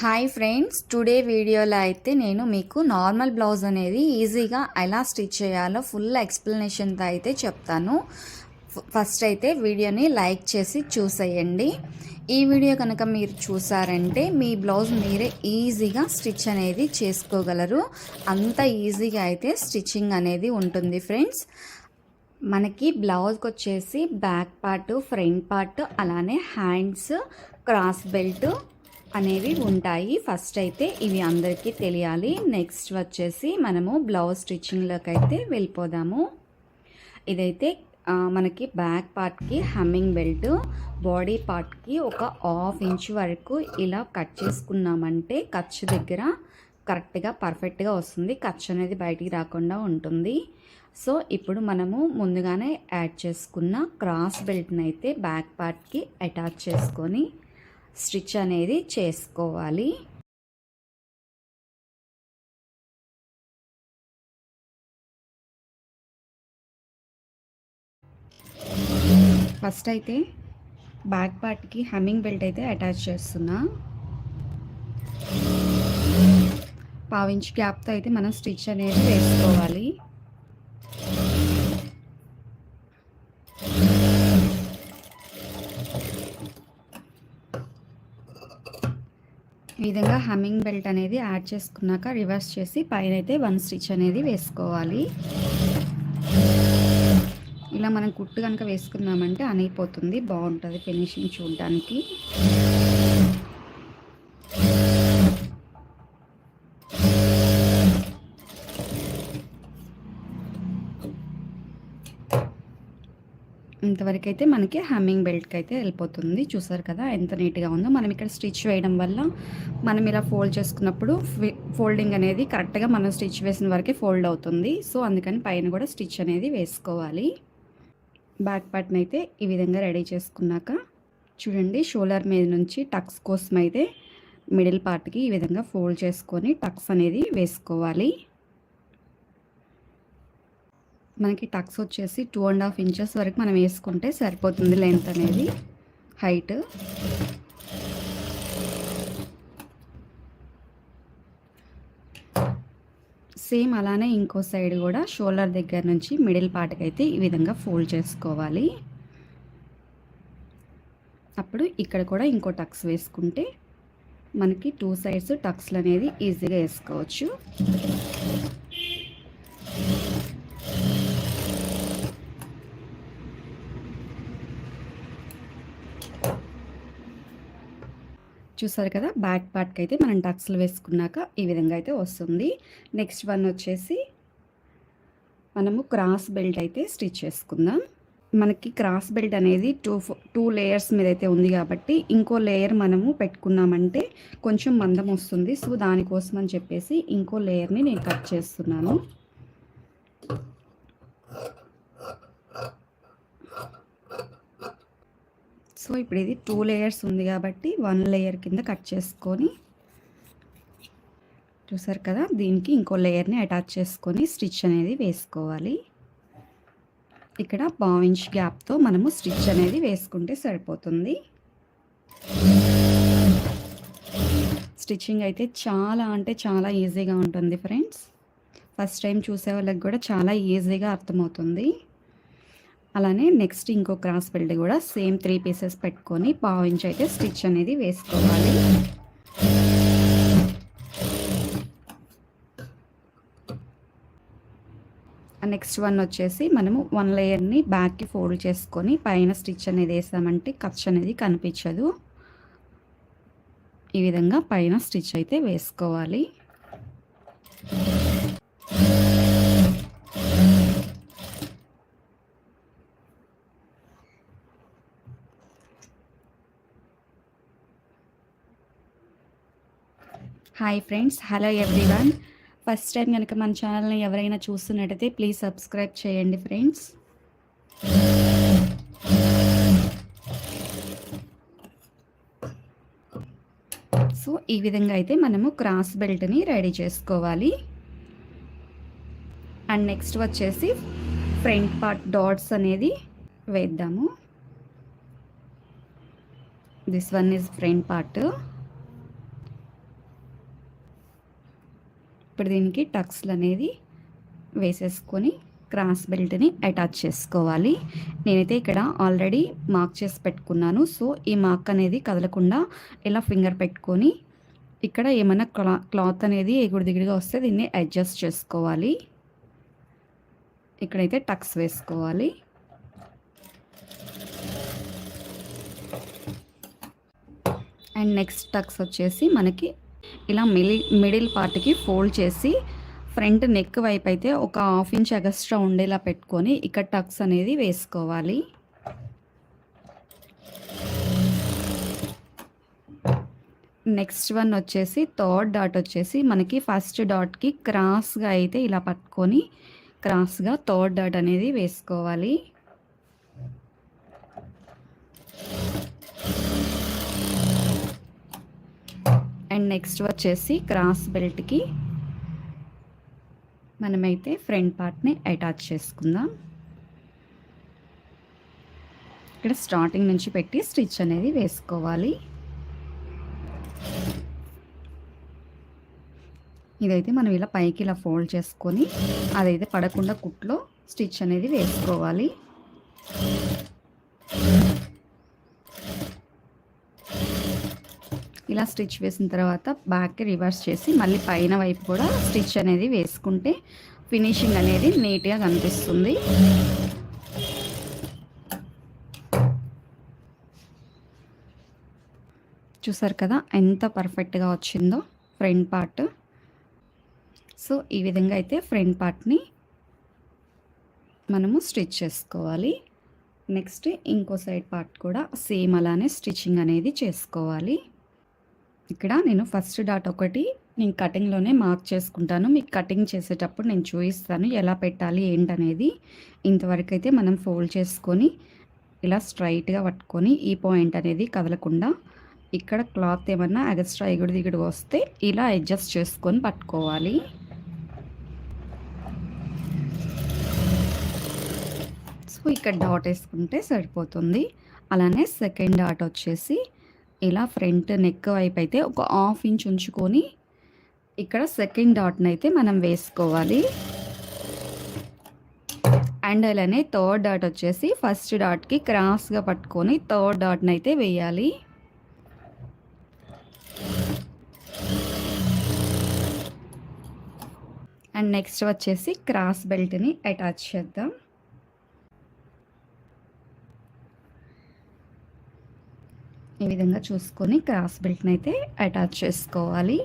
Hi friends today వీడియోలో అయితే నేను మీకు నార్మల్ బ్లౌజ్ అనేది ఈజీగా ఎలా స్టిచ్ చేయాలో ఫుల్ ఎక్స్ప్లెనేషన్తో అయితే చెప్తాను. ఫస్ట్ అయితే వీడియోని లైక్ చేసి చూసేయండి. ఈ వీడియో కనుక మీరు చూసారంటే మీ బ్లౌజ్ మీరే ఈజీగా స్టిచ్ అనేది చేసుకోగలరు. అంత ఈజీగా అయితే స్టిచ్చింగ్ అనేది ఉంటుంది ఫ్రెండ్స్ మనకి బ్లౌజ్కి వచ్చేసి బ్యాక్ పార్ట్ ఫ్రంట్ పార్ట్ అలానే హ్యాండ్స్ క్రాస్ బెల్ట్ అనేవి ఉంటాయి. ఫస్ట్ అయితే ఇవి అందరికీ తెలియాలి. నెక్స్ట్ వచ్చేసి మనము బ్లౌజ్ స్టిచ్చింగ్లోకి అయితే వెళ్ళిపోదాము. ఇదైతే మనకి బ్యాక్ పార్ట్కి హమ్మింగ్ బెల్ట్ బాడీ పార్ట్కి ఒక హాఫ్ ఇంచ్ వరకు ఇలా కట్ చేసుకున్నామంటే ఖర్చు దగ్గర కరెక్ట్గా పర్ఫెక్ట్గా వస్తుంది. ఖర్చు అనేది బయటికి రాకుండా ఉంటుంది. సో ఇప్పుడు మనము ముందుగానే యాడ్ చేసుకున్న క్రాస్ బెల్ట్ని అయితే బ్యాక్ పార్ట్కి అటాచ్ చేసుకొని స్టిచ్ అనేది చేసుకోవాలి. ఫస్ట్ అయితే బ్యాక్ పార్ట్కి హమ్మింగ్ బెల్ట్ అయితే అటాచ్ చేస్తున్నా. పావించి గ్యాప్తో అయితే మనం స్టిచ్ అనేది వేసుకోవాలి. ఈ విధంగా హమ్మింగ్ బెల్ట్ అనేది యాడ్ చేసుకున్నాక రివర్స్ చేసి పైన అయితే వన్ స్టిచ్ అనేది వేసుకోవాలి. ఇలా మనం కుట్టు కనుక వేసుకున్నామంటే అనిగిపోతుంది బాగుంటుంది ఫినిషింగ్ చూడడానికి. ఇంతవరకు అయితే మనకి హ్యామింగ్ బెల్ట్కి అయితే వెళ్ళిపోతుంది. చూసారు కదా ఎంత నీట్గా ఉందో. మనం ఇక్కడ స్టిచ్ వేయడం వల్ల మనం ఇలా ఫోల్డ్ చేసుకున్నప్పుడు ఫోల్డింగ్ అనేది కరెక్ట్గా మనం స్టిచ్ వేసిన వరకే ఫోల్డ్ అవుతుంది. సో అందుకని పైన కూడా స్టిచ్ అనేది వేసుకోవాలి. బ్యాక్ పార్ట్ని అయితే ఈ విధంగా రెడీ చేసుకున్నాక చూడండి షోలర్ మీద నుంచి టక్స్ కోసం అయితే మిడిల్ పార్ట్కి ఈ విధంగా ఫోల్డ్ చేసుకొని టక్స్ అనేది వేసుకోవాలి. మనకి టక్స్ వచ్చేసి టూ అండ్ హాఫ్ ఇంచెస్ వరకు మనం వేసుకుంటే సరిపోతుంది లెంత్ అనేది. హైట్ సేమ్ అలానే ఇంకో సైడ్ కూడా షోల్డర్ దగ్గర నుంచి మిడిల్ పార్ట్కి అయితే ఈ విధంగా ఫోల్డ్ చేసుకోవాలి. అప్పుడు ఇక్కడ కూడా ఇంకో టక్స్ వేసుకుంటే మనకి టూ సైడ్స్ టక్స్లు అనేది ఈజీగా వేసుకోవచ్చు. చూసారు కదా? బ్యాక్ పార్ట్కి అయితే మనం టక్స్లు వేసుకున్నాక ఈ విధంగా అయితే వస్తుంది. నెక్స్ట్ వన్ వచ్చేసి మనము క్రాస్ బెల్ట్ అయితే స్టిచ్ చేసుకుందాం. మనకి క్రాస్ బెల్ట్ అనేది టూ టూ లేయర్స్ మీద అయితే ఉంది కాబట్టి ఇంకో లేయర్ మనము పెట్టుకున్నామంటే కొంచెం మందం వస్తుంది. సో దానికోసం అని చెప్పేసి ఇంకో లేయర్ని నేను కట్ చేస్తున్నాను. సో ఇప్పుడు ఇది టూ లేయర్స్ ఉంది కాబట్టి వన్ లేయర్ కింద కట్ చేసుకొని చూసారు కదా దీనికి ఇంకో లేయర్ని అటాచ్ చేసుకొని స్టిచ్ అనేది వేసుకోవాలి. ఇక్కడ పావించ్ గ్యాప్తో మనము స్టిచ్ అనేది వేసుకుంటే సరిపోతుంది. స్టిచ్చింగ్ అయితే చాలా అంటే చాలా ఈజీగా ఉంటుంది ఫ్రెండ్స్. ఫస్ట్ టైం చూసే వాళ్ళకి కూడా చాలా ఈజీగా అర్థమవుతుంది. అలానే నెక్స్ట్ ఇంకో క్రాస్ బెల్ట్ కూడా సేమ్ త్రీ పీసెస్ పెట్టుకొని పావు ఇంచ్ అయితే స్టిచ్ అనేది వేసుకోవాలి. నెక్స్ట్ వన్ వచ్చేసి మనము వన్ లేయర్ని బ్యాక్కి ఫోల్డ్ చేసుకొని పైన స్టిచ్ అనేది వేసామంటే ఖర్చు అనేది కనిపించదు. ఈ విధంగా పైన స్టిచ్ అయితే వేసుకోవాలి. Hi friends hello everyone first time కనుక మన ఛానల్ని ఎవరైనా చూస్తున్నట్టయితే ప్లీజ్ సబ్స్క్రైబ్ చేయండి ఫ్రెండ్స్ సో ఈ విధంగా అయితే మనము క్రాస్ బెల్ట్ని రెడీ చేసుకోవాలి. అండ్ నెక్స్ట్ వచ్చేసి ఫ్రంట్ పార్ట్ డాట్స్ అనేది వేద్దాము. This one is front part ఇప్పుడు దీనికి టక్స్లు అనేది వేసేసుకొని క్రాస్ బెల్ట్ని అటాచ్ చేసుకోవాలి. నేనైతే ఇక్కడ ఆల్రెడీ మార్క్ చేసి పెట్టుకున్నాను. సో ఈ మార్క్ అనేది కదలకుండా ఇలా ఫింగర్ పెట్టుకొని ఇక్కడ ఏమైనా క్లా క్లాత్ అనేది ఎగుడు దిగుడుగా వస్తే దీన్ని అడ్జస్ట్ చేసుకోవాలి. ఇక్కడైతే టక్స్ వేసుకోవాలి. అండ్ నెక్స్ట్ టక్స్ వచ్చేసి మనకి ఇలా మిడిల్ మిడిల్ పార్ట్కి ఫోల్డ్ చేసి ఫ్రంట్ నెక్ వైపు అయితే ఒక హాఫ్ ఇంచ్ ఎక్స్ట్రా ఉండేలా పెట్టుకొని ఇక్కడ టక్స్ అనేది వేసుకోవాలి. నెక్స్ట్ వన్ వచ్చేసి థర్డ్ డాట్ వచ్చేసి మనకి ఫస్ట్ డాట్కి క్రాస్గా అయితే ఇలా పట్టుకొని క్రాస్గా థర్డ్ డాట్ అనేది వేసుకోవాలి అండ్ నెక్స్ట్ వచ్చేసి క్రాస్ బెల్ట్కి మనమైతే ఫ్రంట్ పార్ట్ని అటాచ్ చేసుకుందాం. ఇక్కడ స్టార్టింగ్ నుంచి పెట్టి స్టిచ్ అనేది వేసుకోవాలి. ఇదైతే మనం ఇలా పైకి ఇలా ఫోల్డ్ చేసుకొని అదైతే పడకుండా కుట్లో స్టిచ్ అనేది వేసుకోవాలి. ఇలా స్టిచ్ వేసిన తర్వాత బ్యాక్కి రివర్స్ చేసి మళ్ళీ పైన వైపు కూడా స్టిచ్ అనేది వేసుకుంటే ఫినిషింగ్ అనేది నీట్గా కనిపిస్తుంది. చూసారు కదా ఎంత పర్ఫెక్ట్గా వచ్చిందో ఫ్రంట్ పార్ట్. సో ఈ విధంగా అయితే ఫ్రంట్ పార్ట్ని మనము స్టిచ్ చేసుకోవాలి. నెక్స్ట్ ఇంకో సైడ్ పార్ట్ కూడా సేమ్ అలానే స్టిచ్చింగ్ అనేది చేసుకోవాలి. ఇక్కడ నేను ఫస్ట్ డాట్ ఒకటి నేను కటింగ్లోనే మార్క్ చేసుకుంటాను. మీకు కటింగ్ చేసేటప్పుడు నేను చూపిస్తాను ఎలా పెట్టాలి ఏంటనేది. ఇంతవరకు అయితే మనం ఫోల్డ్ చేసుకొని ఇలా స్ట్రైట్గా పట్టుకొని ఈ పాయింట్ అనేది కదలకుండా ఇక్కడ క్లాత్ ఏమన్నా ఎగస్ట్రా ఎగుడు దిగుడు వస్తే ఇలా అడ్జస్ట్ చేసుకొని పట్టుకోవాలి. సో ఇక్కడ డాట్ వేసుకుంటే సరిపోతుంది. అలానే సెకండ్ డాట్ వచ్చేసి ఇలా ఫ్రంట్ నెక్ వైపు అయితే ఒక హాఫ్ ఇంచ్ ఉంచుకొని ఇక్కడ సెకండ్ డాట్ని అయితే మనం వేసుకోవాలి. అండ్ అలానే థర్డ్ డాట్ వచ్చేసి ఫస్ట్ డాట్కి క్రాస్గా పట్టుకొని థర్డ్ డాట్ని అయితే వేయాలి. అండ్ నెక్స్ట్ వచ్చేసి క్రాస్ బెల్ట్ని అటాచ్ చేద్దాం. ఈ విధంగా చూసుకొని క్రాస్ బెల్ట్ని అయితే అటాచ్ చేసుకోవాలి.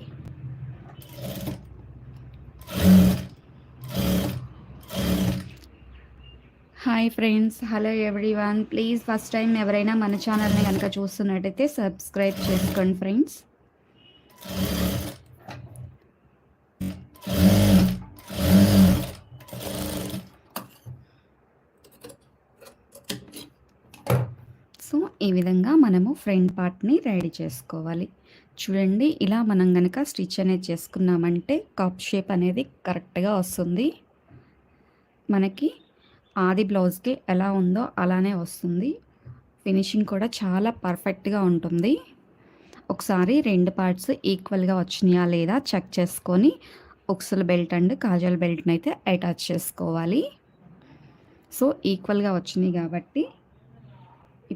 Hi friends hello everyone. Please first time ఎవరైనా మన ఛానల్ని కనుక చూస్తున్నట్టయితే సబ్స్క్రైబ్ చేసుకోండి ఫ్రెండ్స్ సో ఈ విధంగా మనము ఫ్రంట్ పార్ట్ని రెడీ చేసుకోవాలి. చూడండి ఇలా మనం కనుక స్టిచ్ అనేది చేసుకున్నామంటే కప్ షేప్ అనేది కరెక్ట్గా వస్తుంది. మనకి ఆది బ్లౌజ్కి ఎలా ఉందో అలానే వస్తుంది. ఫినిషింగ్ కూడా చాలా పర్ఫెక్ట్గా ఉంటుంది. ఒకసారి రెండు పార్ట్స్ ఈక్వల్గా వచ్చినాయా లేదా చెక్ చేసుకొని ఉక్సుల బెల్ట్ అండ్ కాజల్ బెల్ట్ని అయితే అటాచ్ చేసుకోవాలి. సో ఈక్వల్గా వచ్చినాయి కాబట్టి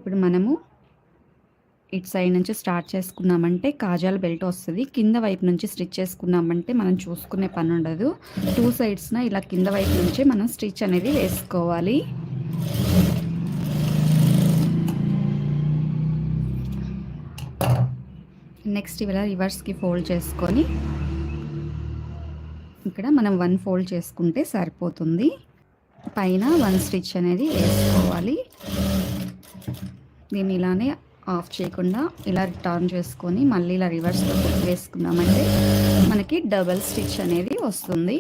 ఇప్పుడు మనము ఇటు సైడ్ నుంచి స్టార్ట్ చేసుకున్నామంటే కాజాల బెల్ట్ వస్తుంది. కింద వైపు నుంచి స్టిచ్ చేసుకున్నామంటే మనం చూసుకునే పని ఉండదు. టూ సైడ్స్న ఇలా కింద వైపు నుంచి మనం స్టిచ్ అనేది వేసుకోవాలి. నెక్స్ట్ ఇలా రివర్స్కి ఫోల్డ్ చేసుకొని ఇక్కడ మనం వన్ ఫోల్డ్ చేసుకుంటే సరిపోతుంది. పైన వన్ స్టిచ్ అనేది వేసుకోవాలి. దీన్ని ఇలానే ఆఫ్ చేయకుండా ఇలా టర్న్ చేసుకొని మళ్ళీ ఇలా రివర్స్లో వేసుకున్నామంటే మనకి డబల్ స్టిచ్ అనేది వస్తుంది.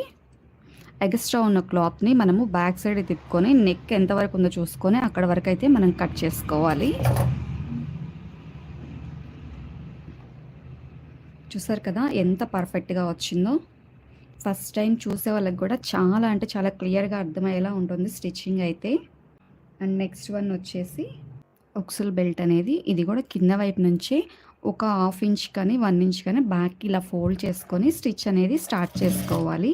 ఎక్స్ట్రా ఉన్న క్లాత్ని మనము బ్యాక్ సైడ్ తిప్పుకొని నెక్ ఎంతవరకు ఉందో చూసుకొని అక్కడ వరకు అయితే మనం కట్ చేసుకోవాలి. చూసారు కదా ఎంత పర్ఫెక్ట్గా వచ్చిందో? ఫస్ట్ టైం చూసే వాళ్ళకి కూడా చాలా అంటే చాలా క్లియర్గా అర్థమయ్యేలా ఉంటుంది స్టిచ్చింగ్ అయితే. అండ్ నెక్స్ట్ వన్ వచ్చేసి ఒక్సుల్ బెల్ట్ అనేది ఇది కూడా కింద వైపు నుంచి ఒక హాఫ్ ఇంచ్ కానీ వన్ ఇంచ్ కానీ బ్యాక్ ఇలా ఫోల్డ్ చేసుకొని స్టిచ్ అనేది స్టార్ట్ చేసుకోవాలి.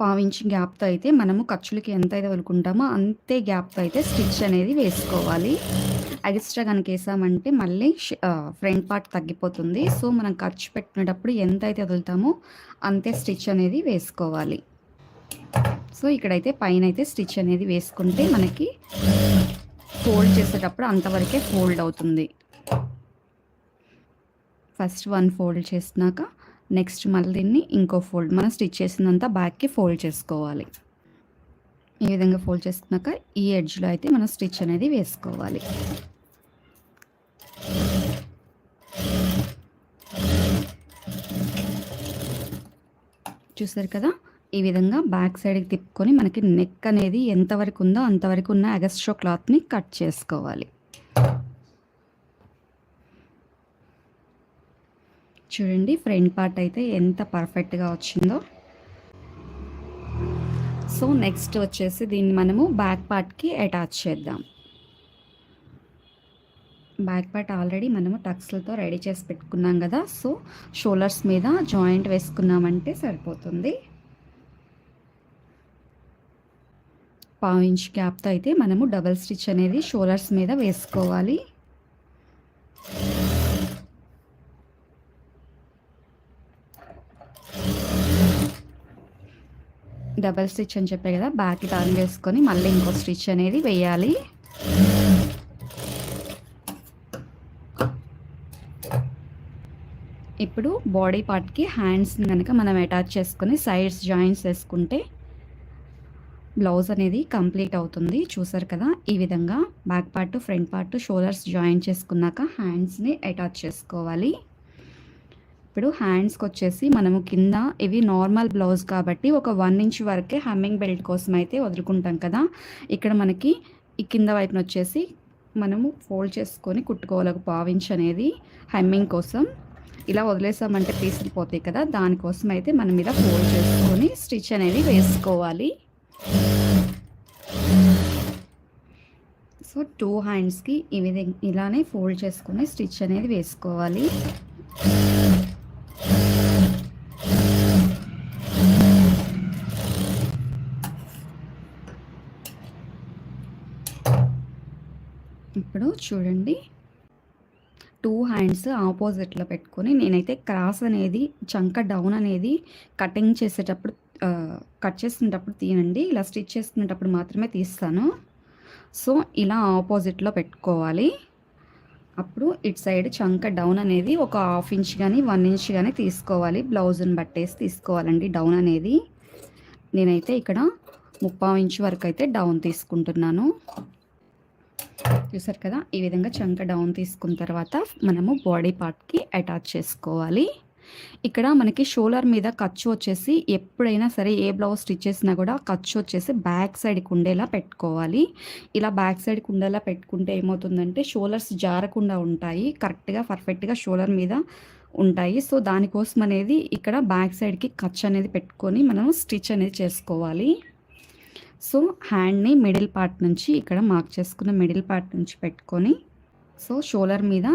పావించ్ గ్యాప్తో అయితే మనము ఖర్చులకి ఎంత అయితే వదులుకుంటామో అంతే గ్యాప్తో అయితే స్టిచ్ అనేది వేసుకోవాలి. ఎక్స్ట్రా కనుక వేసామంటే మళ్ళీ ఫ్రంట్ పార్ట్ తగ్గిపోతుంది. సో మనం ఖర్చు పెట్టినప్పుడు ఎంత అయితే వదులుతామో అంతే స్టిచ్ అనేది వేసుకోవాలి. సో ఇక్కడైతే పైన అయితే స్టిచ్ అనేది వేసుకుంటే మనకి ఫోల్డ్ చేసేటప్పుడు అంతవరకే ఫోల్డ్ అవుతుంది. ఫస్ట్ వన్ ఫోల్డ్ చేసినాక నెక్స్ట్ మళ్ళీ దీన్ని ఇంకో ఫోల్డ్ మనం స్టిచ్ చేసిందంతా బ్యాక్కి ఫోల్డ్ చేసుకోవాలి. ఈ విధంగా ఫోల్డ్ చేసుకున్నాక ఈ ఎడ్జ్లో అయితే మనం స్టిచ్ అనేది వేసుకోవాలి. చూసారు కదా? ఈ విధంగా బ్యాక్ సైడ్కి తిప్పుకొని మనకి నెక్ అనేది ఎంతవరకు ఉందో అంతవరకు ఉన్న అగస్ట్రో క్లాత్ని కట్ చేసుకోవాలి. చూడండి ఫ్రంట్ పార్ట్ అయితే ఎంత పర్ఫెక్ట్గా వచ్చిందో. సో నెక్స్ట్ వచ్చేసి దీన్ని మనము బ్యాక్ పార్ట్కి అటాచ్ చేద్దాం. బ్యాక్ పార్ట్ ఆల్రెడీ మనము టక్స్లతో రెడీ చేసి పెట్టుకున్నాం కదా. సో షోల్డర్స్ మీద జాయింట్ వేసుకున్నామంటే సరిపోతుంది. పావు ఇంచ్ గ్యాప్తో అయితే మనము డబల్ స్టిచ్ అనేది షోల్డర్స్ మీద వేసుకోవాలి. డబల్ స్టిచ్ అని చెప్పే కదా బ్యాక్ టర్న్ వేసుకొని మళ్ళీ ఇంకో స్టిచ్ అనేది వేయాలి. ఇప్పుడు బాడీ పార్ట్కి హ్యాండ్స్ కనుక మనం అటాచ్ చేసుకొని సైడ్స్ జాయింట్స్ వేసుకుంటే బ్లౌజ్ అనేది కంప్లీట్ అవుతుంది. చూసారు కదా? ఈ విధంగా back part front part shoulders join చేసుకున్నాక హ్యాండ్స్ని అటాచ్ చేసుకోవాలి. ఇప్పుడు హ్యాండ్స్కి వచ్చేసి మనము కింద ఇవి నార్మల్ బ్లౌజ్ కాబట్టి ఒక వన్ ఇంచ్ వరకే హమ్మింగ్ బెల్ట్ కోసం అయితే వదులుకుంటాం కదా? ఇక్కడ మనకి ఈ కింద వైపున వచ్చేసి మనము ఫోల్డ్ చేసుకొని కుట్టుకోవాలి ఒక పావించ్ అనేది హెమ్మింగ్ కోసం. ఇలా వదిలేసామంటే పీసులు పోతాయి కదా? దానికోసం అయితే మనం మీద ఫోల్డ్ చేసుకొని స్టిచ్ అనేది వేసుకోవాలి. సో టూ హ్యాండ్స్కి ఈ విధంగా ఇలానే ఫోల్డ్ చేసుకుని స్టిచ్ అనేది వేసుకోవాలి. ఇప్పుడు చూడండి. టూ హ్యాండ్స్ ఆపోజిట్లో పెట్టుకొని నేనైతే క్రాస్ అనేది చంక డౌన్ అనేది కటింగ్ చేసేటప్పుడు కట్ చేస్తున్నప్పుడు తీయండి. ఇలా స్టిచ్ చేసుకునేటప్పుడు మాత్రమే తీస్తాను. సో ఇలా ఆపోజిట్లో పెట్టుకోవాలి. అప్పుడు ఇటు సైడ్ చంక డౌన్ అనేది ఒక హాఫ్ ఇంచ్ కానీ వన్ ఇంచ్ కానీ తీసుకోవాలి. బ్లౌజ్ని బట్టేసి తీసుకోవాలండి డౌన్ అనేది. నేనైతే ఇక్కడ ముప్పావు ఇంచ్ వరకు అయితే డౌన్ తీసుకుంటున్నాను. చూసారు కదా? ఈ విధంగా చంక డౌన్ తీసుకున్న తర్వాత మనము బాడీ పార్ట్కి అటాచ్ చేసుకోవాలి. ఇక్కడ మనకి షోలర్ మీద ఖర్చు వచ్చేసి ఎప్పుడైనా సరే ఏ బ్లౌజ్ స్టిచ్ చేసినా కూడా ఖర్చు వచ్చేసి బ్యాక్ సైడ్కి ఉండేలా పెట్టుకోవాలి. ఇలా బ్యాక్ సైడ్కి ఉండేలా పెట్టుకుంటే ఏమవుతుందంటే షోలర్స్ జారకుండా ఉంటాయి. కరెక్ట్గా పర్ఫెక్ట్గా షోలర్ మీద ఉంటాయి. సో దానికోసం అనేది ఇక్కడ బ్యాక్ సైడ్కి ఖర్చు అనేది పెట్టుకొని మనం స్టిచ్ అనేది చేసుకోవాలి. సో హ్యాండ్ని మిడిల్ పార్ట్ నుంచి ఇక్కడ మార్క్ చేసుకున్న మిడిల్ పార్ట్ నుంచి పెట్టుకొని సో షోలర్ మీద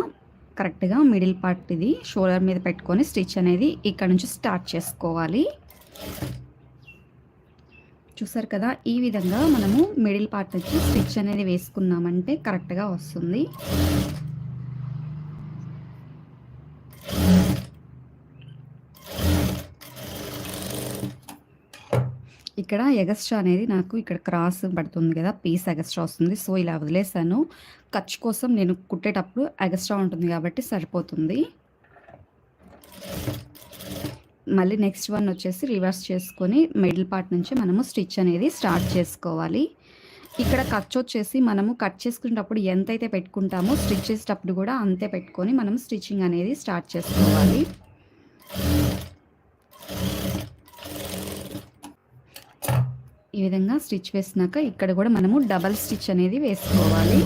కరెక్ట్గా మిడిల్ పార్ట్ ఇది. షోల్డర్ మీద పెట్టుకొని స్టిచ్ అనేది ఇక్కడ నుంచి స్టార్ట్ చేసుకోవాలి. చూసారు కదా ఈ విధంగా మనము మిడిల్ పార్ట్ నుంచి స్టిచ్ అనేది వేసుకున్నామంటే కరెక్ట్గా వస్తుంది. ఇక్కడ ఎగస్ట్రా అనేది నాకు ఇక్కడ క్రాస్ పడుతుంది కదా పీస్ ఎగస్ట్రా వస్తుంది. సో ఇలా వదిలేసాను. ఖర్చు కోసం నేను కుట్టేటప్పుడు ఎగస్ట్రా ఉంటుంది కాబట్టి సరిపోతుంది. మళ్ళీ నెక్స్ట్ వన్ వచ్చేసి రివర్స్ చేసుకొని మిడిల్ పార్ట్ నుంచి మనము స్టిచ్ అనేది స్టార్ట్ చేసుకోవాలి. ఇక్కడ ఖర్చు వచ్చేసి మనము కట్ చేసుకునేటప్పుడు ఎంతైతే పెట్టుకుంటామో స్టిచ్ చేసేటప్పుడు కూడా అంతే పెట్టుకొని మనం స్టిచ్చింగ్ అనేది స్టార్ట్ చేసుకోవాలి. ఈ విధంగా స్టిచ్ వేసినాక ఇక్కడ కూడా మనము డబల్ స్టిచ్ అనేది వేసుకోవాలి.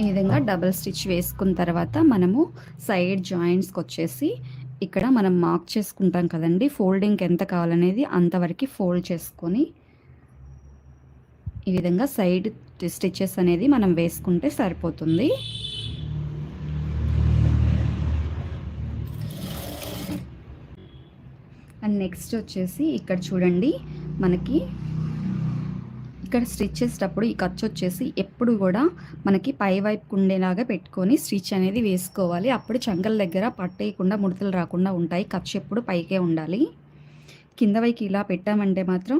ఈ విధంగా డబల్ స్టిచ్ వేసుకున్న తర్వాత మనము సైడ్ జాయింట్స్కి వచ్చేసి ఇక్కడ మనం మార్క్ చేసుకుంటాం కదండి. ఫోల్డింగ్కి ఎంత కావాలనేది అంతవరకు ఫోల్డ్ చేసుకొని ఈ విధంగా సైడ్ స్టిచెస్ అనేది మనం వేసుకుంటే సరిపోతుంది. అండ్ నెక్స్ట్ వచ్చేసి ఇక్కడ చూడండి మనకి ఇక్కడ స్టిచ్ చేసేటప్పుడు ఈ ఖర్చు వచ్చేసి ఎప్పుడు కూడా మనకి పై వైపు ఉండేలాగా పెట్టుకొని స్టిచ్ అనేది వేసుకోవాలి. అప్పుడు చంకల దగ్గర పట్టేయకుండా ముడతలు రాకుండా ఉంటాయి. ఖర్చు ఎప్పుడు పైకే ఉండాలి. కింద వైపు ఇలా పెట్టామంటే మాత్రం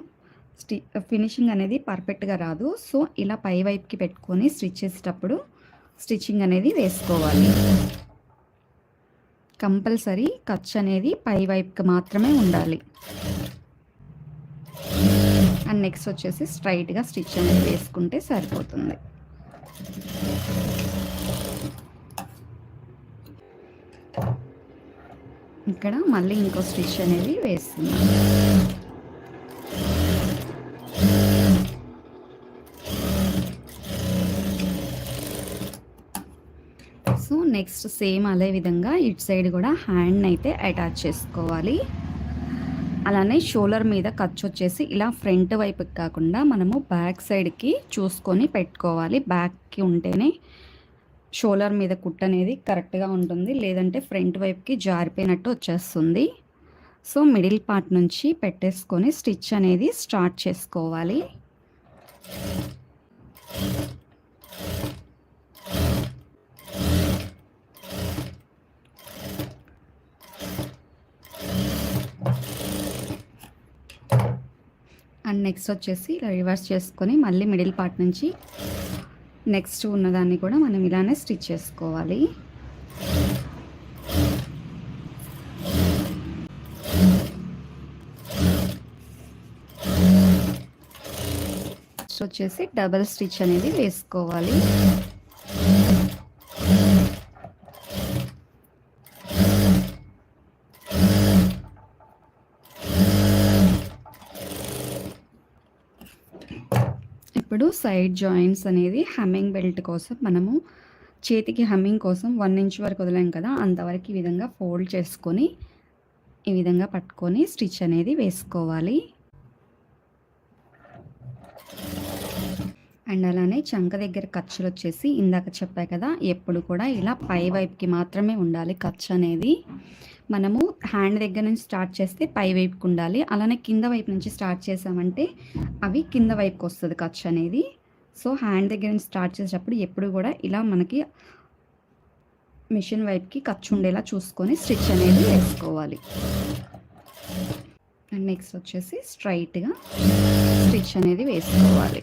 స్టి ఫినిషింగ్ అనేది పర్ఫెక్ట్గా రాదు. సో ఇలా పై వైపుకి పెట్టుకొని స్టిచ్ చేసేటప్పుడు స్టిచ్చింగ్ అనేది వేసుకోవాలి. కంపల్సరీ ఖర్చు అనేది పై వైపుకి మాత్రమే ఉండాలి. అండ్ నెక్స్ట్ వచ్చేసి స్ట్రైట్గా స్టిచ్ అనేది వేసుకుంటే సరిపోతుంది. ఇక్కడ మళ్ళీ ఇంకో స్టిచ్ అనేది వేస్తున్నాను సో నెక్స్ట్ సేమ్ అదే విధంగా ఇటు సైడ్ కూడా హ్యాండ్ అయితే అటాచ్ చేసుకోవాలి. అలానే షోల్డర్ మీద ఖర్చు వచ్చేసి ఇలా ఫ్రంట్ వైపుకి కాకుండా మనము బ్యాక్ సైడ్కి చూసుకొని పెట్టుకోవాలి. బ్యాక్కి ఉంటేనే షోల్డర్ మీద కుట్ అనేది కరెక్ట్గా ఉంటుంది. లేదంటే ఫ్రంట్ వైపుకి జారిపోయినట్టు వచ్చేస్తుంది. సో మిడిల్ పార్ట్ నుంచి పెట్టేసుకొని స్టిచ్ అనేది స్టార్ట్ చేసుకోవాలి. అండ్ నెక్స్ట్ వచ్చేసి ఇలా రివర్స్ చేసుకొని మళ్ళీ మిడిల్ పార్ట్ నుంచి నెక్స్ట్ ఉన్నదాన్ని కూడా మనం ఇలానే స్టిచ్ చేసుకోవాలి. వచ్చేసి డబల్ స్టిచ్ అనేది వేసుకోవాలి. ఇప్పుడు సైడ్ జాయింట్స్ అనేది హమ్మింగ్ బెల్ట్ కోసం మనము చేతికి హమ్మింగ్ కోసం వన్ ఇంచ్ వరకు వదిలాం కదా అంతవరకు ఈ విధంగా ఫోల్డ్ చేసుకొని ఈ విధంగా పట్టుకొని స్టిచ్ అనేది వేసుకోవాలి. అండ్ అలానే చంక దగ్గర ఖర్చులు వచ్చేసి ఇందాక చెప్పా కదా ఎప్పుడు కూడా ఇలా పై వైపుకి మాత్రమే ఉండాలి ఖర్చు అనేది. మనము హ్యాండ్ దగ్గర నుంచి స్టార్ట్ చేస్తే పై వైపుకి ఉండాలి. అలానే కింద వైపు నుంచి స్టార్ట్ చేసామంటే అవి కింద వైపుకి వస్తుంది ఖర్చు అనేది. సో హ్యాండ్ దగ్గర నుంచి స్టార్ట్ చేసేటప్పుడు ఎప్పుడు కూడా ఇలా మనకి మిషన్ వైపుకి ఖర్చు ఉండేలా చూసుకొని స్టిచ్ అనేది వేసుకోవాలి. అండ్ నెక్స్ట్ వచ్చేసి స్ట్రైట్గా స్టిచ్ అనేది వేసుకోవాలి.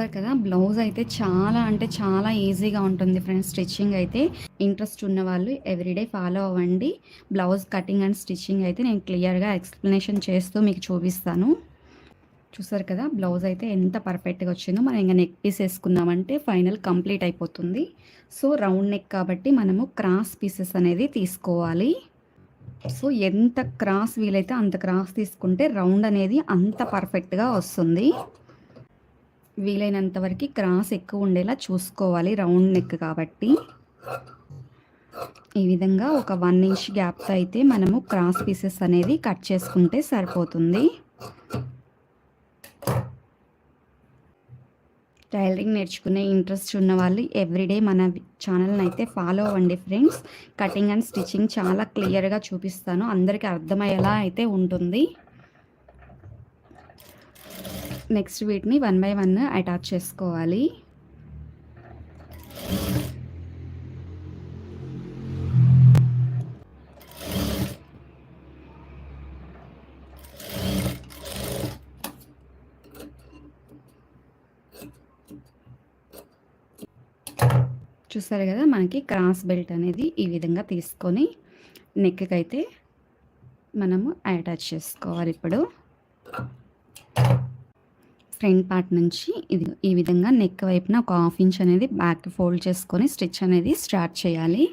చూసారు కదా. బ్లౌజ్ అయితే చాలా అంటే చాలా ఈజీగా ఉంటుంది ఫ్రెండ్స్. స్టిచ్చింగ్ అయితే ఇంట్రెస్ట్ ఉన్న వాళ్ళు ఎవ్రీడే ఫాలో అవ్వండి. బ్లౌజ్ కటింగ్ అండ్ స్టిచ్చింగ్ అయితే నేను క్లియర్గా ఎక్స్ప్లెనేషన్ చేస్తూ మీకు చూపిస్తాను. చూసారు కదా బ్లౌజ్ అయితే ఎంత పర్ఫెక్ట్గా వచ్చిందో. మనం ఇంకా నెక్ పీస్ వేసుకున్నామంటే ఫైనల్ కంప్లీట్ అయిపోతుంది. సో రౌండ్ నెక్ కాబట్టి మనము క్రాస్ పీసెస్ అనేది తీసుకోవాలి. సో ఎంత క్రాస్ వీలైతే అంత క్రాస్ తీసుకుంటే రౌండ్ అనేది అంత పర్ఫెక్ట్గా వస్తుంది. వీలైనంత వరకు క్రాస్ ఎక్కువ ఉండేలా చూసుకోవాలి రౌండ్ నెక్ కాబట్టి. ఈ విధంగా ఒక వన్ ఇంచ్ గ్యాప్తో అయితే మనము క్రాస్ పీసెస్ అనేది కట్ చేసుకుంటే సరిపోతుంది. టైలరింగ్ నేర్చుకునే ఇంట్రెస్ట్ ఉన్న వాళ్ళు ఎవ్రీడే మన ఛానల్ని అయితే ఫాలో అవ్వండి ఫ్రెండ్స్. కటింగ్ అండ్ స్టిచ్చింగ్ చాలా క్లియర్గా చూపిస్తాను. అందరికీ అర్థమయ్యేలా అయితే ఉంటుంది. నెక్స్ట్ వీటిని వన్ బై వన్ అటాచ్ చేసుకోవాలి. చూసారు కదా మనకి క్రాస్ బెల్ట్ అనేది ఈ విధంగా తీసుకొని నెక్కి అయితే మనము అటాచ్ చేసుకోవాలి ఇప్పుడు. ఫ్రంట్ పార్ట్ నుంచి ఇది ఈ విధంగా నెక్ వైపున ఒక హాఫ్ ఇంచ్ అనేది బ్యాక్ ఫోల్డ్ చేసుకొని స్టిచ్ అనేది స్టార్ట్ చేయాలి.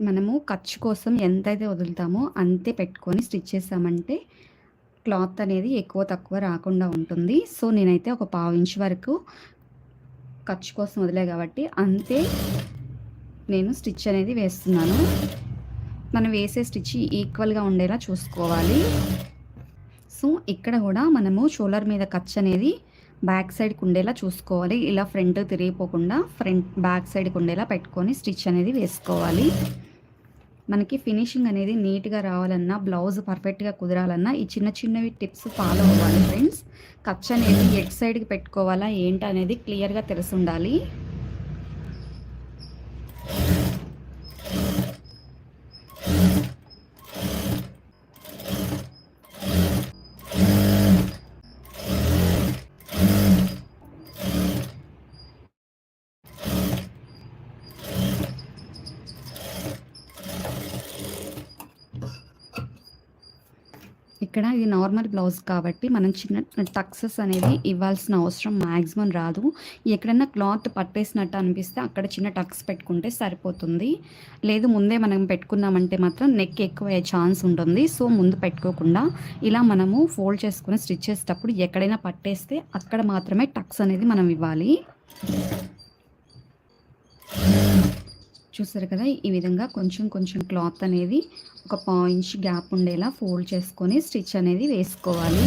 మనము ఖర్చు కోసం ఎంతైతే వదులుతామో అంతే పెట్టుకొని స్టిచ్ చేసామంటే క్లాత్ అనేది ఎక్కువ తక్కువ రాకుండా ఉంటుంది. సో నేనైతే ఒక పావు ఇంచ్ వరకు ఖర్చు కోసం వదిలే కాబట్టి అంతే నేను స్టిచ్ అనేది వేస్తున్నాను. మనం వేసే స్టిచ్ ఈక్వల్గా ఉండేలా చూసుకోవాలి. సో ఇక్కడ కూడా మనము షోలర్ మీద ఖర్చు అనేది బ్యాక్ సైడ్కి ఉండేలా చూసుకోవాలి. ఇలా ఫ్రంట్ తిరిగిపోకుండా ఫ్రంట్ బ్యాక్ సైడ్కి ఉండేలా పెట్టుకొని స్టిచ్ అనేది వేసుకోవాలి. మనకి ఫినిషింగ్ అనేది నీట్గా రావాలన్నా బ్లౌజ్ పర్ఫెక్ట్గా కుదరాలన్నా ఈ చిన్న చిన్నవి టిప్స్ ఫాలో అవ్వాలి ఫ్రెండ్స్. ఖర్చు అనేది ఎట్ సైడ్కి పెట్టుకోవాలా ఏంటి అనేది క్లియర్గా తెలిసి ఉండాలి. ఇక్కడ ఇది నార్మల్ బ్లౌజ్ కాబట్టి మనం చిన్న టక్సెస్ అనేది ఇవ్వాల్సిన అవసరం మ్యాక్సిమం రాదు. ఎక్కడన్నా క్లాత్ పట్టేసినట్టు అనిపిస్తే అక్కడ చిన్న టక్స్ పెట్టుకుంటే సరిపోతుంది. లేదు ముందే మనం పెట్టుకున్నామంటే మాత్రం నెక్ ఎక్కువ అయ్యే ఛాన్స్ ఉంటుంది. సో ముందు పెట్టుకోకుండా ఇలా మనము ఫోల్డ్ చేసుకుని స్టిచ్ చేసేటప్పుడు ఎక్కడైనా పట్టేస్తే అక్కడ మాత్రమే టక్స్ అనేది మనం ఇవ్వాలి. చూసారు కదా ఈ విధంగా కొంచెం కొంచెం క్లాత్ అనేది ఒక పాయింట్ గ్యాప్ ఉండేలా ఫోల్డ్ చేసుకొని స్టిచ్ అనేది వేసుకోవాలి.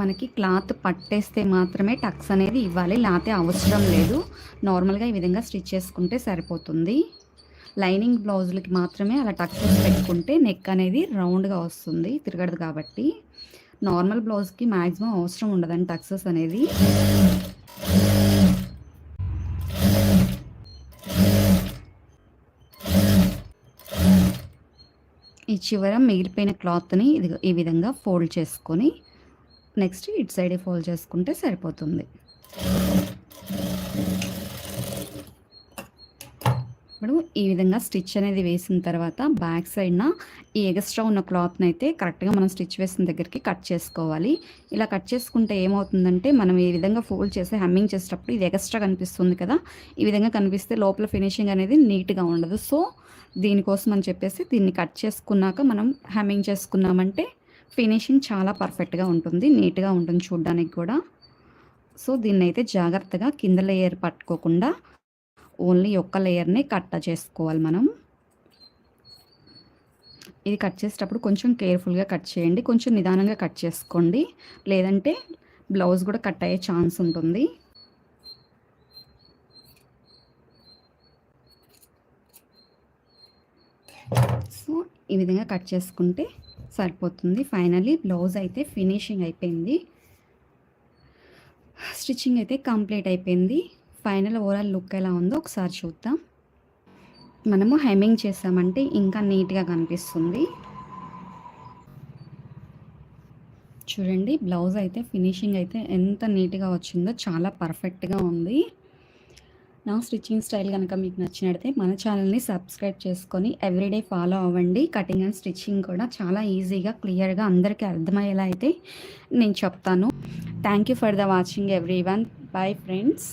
మనకి క్లాత్ పట్టేస్తే మాత్రమే టక్స్ అనేది ఇవ్వాలి లేకపోతే అవసరం లేదు. నార్మల్గా ఈ విధంగా స్టిచ్ చేసుకుంటే సరిపోతుంది. లైనింగ్ బ్లౌజులకి మాత్రమే అలా టక్స్ పెట్టుకుంటే నెక్ అనేది రౌండ్గా వస్తుంది తిరగదు కాబట్టి. నార్మల్ బ్లౌజ్కి మ్యాక్సిమం అవసరం ఉండదండి టక్సెస్ అనేది. ఈ చివర మిగిలిపోయిన క్లాత్ని ఇది ఈ విధంగా ఫోల్డ్ చేసుకొని నెక్స్ట్ ఇటు సైడే ఫోల్డ్ చేసుకుంటే సరిపోతుంది. ఇప్పుడు ఈ విధంగా స్టిచ్ అనేది వేసిన తర్వాత బ్యాక్ సైడ్న ఈ ఎగస్ట్రా ఉన్న క్లాత్ని అయితే కరెక్ట్గా మనం స్టిచ్ వేసిన దగ్గరికి కట్ చేసుకోవాలి. ఇలా కట్ చేసుకుంటే ఏమవుతుందంటే మనం ఈ విధంగా ఫోల్డ్ చేసి హమ్మింగ్ చేసేటప్పుడు ఇది ఎగస్ట్రా కనిపిస్తుంది కదా. ఈ విధంగా కనిపిస్తే లోపల ఫినిషింగ్ అనేది నీట్గా ఉండదు. సో దీనికోసం అని చెప్పేసి దీన్ని కట్ చేసుకున్నాక మనం హమ్మింగ్ చేసుకున్నామంటే ఫినిషింగ్ చాలా పర్ఫెక్ట్గా ఉంటుంది. నీట్గా ఉంటుంది చూడడానికి కూడా. సో దీన్ని అయితే జాగ్రత్తగా కింద లేయర్ పట్టుకోకుండా ఓన్లీ ఒక్క లేయర్ని కట్ చేసుకోవాలి మనం. ఇది కట్ చేసేటప్పుడు కొంచెం కేర్ఫుల్గా కట్ చేయండి. కొంచెం నిదానంగా కట్ చేసుకోండి. లేదంటే బ్లౌజ్ కూడా కట్ అయ్యే ఛాన్స్ ఉంటుంది. సో ఈ విధంగా కట్ చేసుకుంటే సరిపోతుంది. ఫైనలీ బ్లౌజ్ అయితే ఫినిషింగ్ అయిపోయింది. స్టిచ్చింగ్ అయితే కంప్లీట్ అయిపోయింది. ఫైనల్ ఓవరాల్ లుక్ ఎలా ఉందో ఒకసారి చూద్దాం. మనము హెమింగ్ చేసామంటే ఇంకా నీట్గా కనిపిస్తుంది. చూడండి బ్లౌజ్ అయితే ఫినిషింగ్ అయితే ఎంత నీట్గా వచ్చిందో చాలా పర్ఫెక్ట్గా ఉంది. నా స్టిచ్చింగ్ స్టైల్ కనుక మీకు నచ్చినట్లయితే మన ఛానల్ని సబ్స్క్రైబ్ చేసుకొని ఎవ్రీడే ఫాలో అవ్వండి. కటింగ్ అండ్ స్టిచ్చింగ్ కూడా చాలా ఈజీగా క్లియర్గా అందరికీ అర్థమయ్యేలా అయితే నేను చెప్తాను. Thank you for the watching every one bye friends.